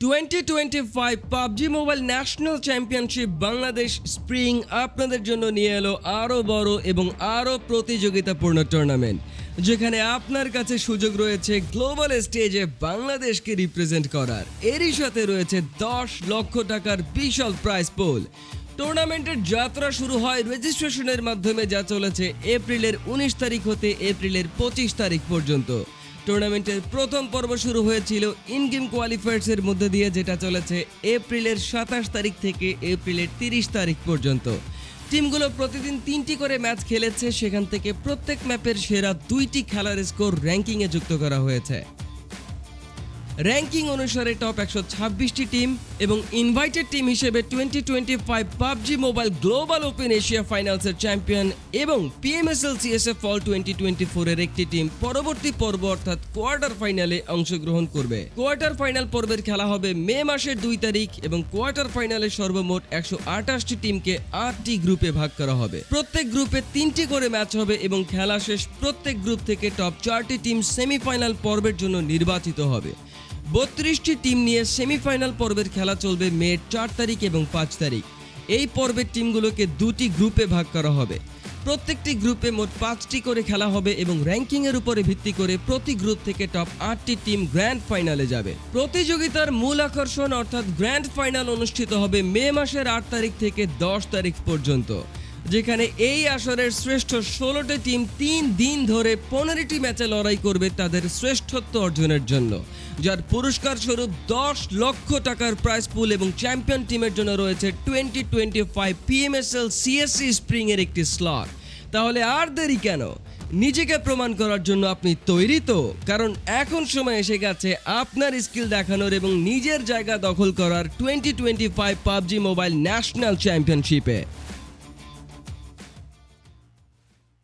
Twenty twenty five PUBG mobile national championship Bangladesh spring আপনাদের জন্য নিয়ে এলো আরও বড় এবং আরও প্রতিযোগিতাপূর্ণ টুর্নামেন্ট যেখানে আপনার কাছে সুযোগ রয়েছে গ্লোবাল স্টেজে বাংলাদেশকে রিপ্রেজেন্ট করার। এরই সাথে রয়েছে দশ লক্ষ টাকার বিশাল প্রাইজ পোল টুর্নামেন্টের যাত্রা শুরু হয় রেজিস্ট্রেশনের মাধ্যমে, যা চলেছে এপ্রিলের উনিশ তারিখ হতে এপ্রিলের পঁচিশ তারিখ পর্যন্ত। টুর্নামেন্টের প্রথম পর্ব শুরু হয়েছিল ইন গেম কোয়ালিফায়ার্সের মধ্যে দিয়ে, যেটা চলেছে এপ্রিলের সাতাশ তারিখ থেকে এপ্রিলের তিরিশ তারিখ পর্যন্ত। টিমগুলো প্রতিদিন তিনটি করে ম্যাচ খেলেছে। সেখান থেকে প্রত্যেক ম্যাপের সেরা দুইটি খেলার স্কোর র্যাঙ্কিংয়ে যুক্ত করা হয়েছে। র্যাঙ্কিং অনুসারে টপ একশো ছাব্বিশটি টিম এবং ইনভাইটেড টিম হিসেবে twenty twenty five PUBG mobile global open Asia ফাইনালসের champion এবং PMSL CSF fall twenty twenty ফোরের একটি টিম পরবর্তী পর্ব অর্থাৎ কোয়ার্টার ফাইনালে অংশগ্রহণ করবে। কোয়ার্টার ফাইনাল পর্বের খেলা হবে মে মাসের দুই তারিখ এবং কোয়ার্টার ফাইনালে সর্বমোট একশো আঠাশটি টিমকে আটটি গ্রুপে ভাগ করা হবে। প্রত্যেক গ্রুপে তিনটি করে ম্যাচ হবে এবং খেলা শেষ প্রত্যেক গ্রুপ থেকে টপ চারটি টিম সেমিফাইনাল পর্বের জন্য নির্বাচিত হবে। বত্রিশটি টিম নিয়ে সেমিফাইনাল পর্বের খেলা চলবে মে চার তারিখ এবং পাঁচ তারিখ। এই পর্বের টিমগুলোকে দুটি গ্রুপে ভাগ করা হবে। প্রত্যেকটি গ্রুপে মোট পাঁচটি করে খেলা হবে এবং র্যাঙ্কিংয়ের উপরে ভিত্তি করে প্রতি গ্রুপ থেকে টপ আটটি টিম গ্র্যান্ড ফাইনালে যাবে। প্রতিযোগিতার মূল আকর্ষণ অর্থাৎ গ্র্যান্ড ফাইনাল অনুষ্ঠিত হবে মে মাসের আট তারিখ থেকে দশ তারিখ পর্যন্ত, যেখানে এই আসরের শ্রেষ্ঠ ষোলোটি টিম তিন দিন ধরে পনেরোটি ম্যাচে লড়াই করবে তাদের শ্রেষ্ঠত্ব অর্জনের জন্য। যার পুরস্কার স্বরূপ দশ লক্ষ টাকার প্রাইজ পুল এবং চ্যাম্পিয়ন টিমের জন্য রয়েছে twenty twenty five PMSL CSC spring এর একটি স্লট তাহলে আর দেরি কেন? নিজেকে প্রমাণ করার জন্য আপনি তৈরি তো? কারণ এখন সময় এসে গেছে আপনার স্কিল দেখানোর এবং নিজের জায়গা দখল করার twenty twenty five PUBG mobile national চ্যাম্পিয়নশিপে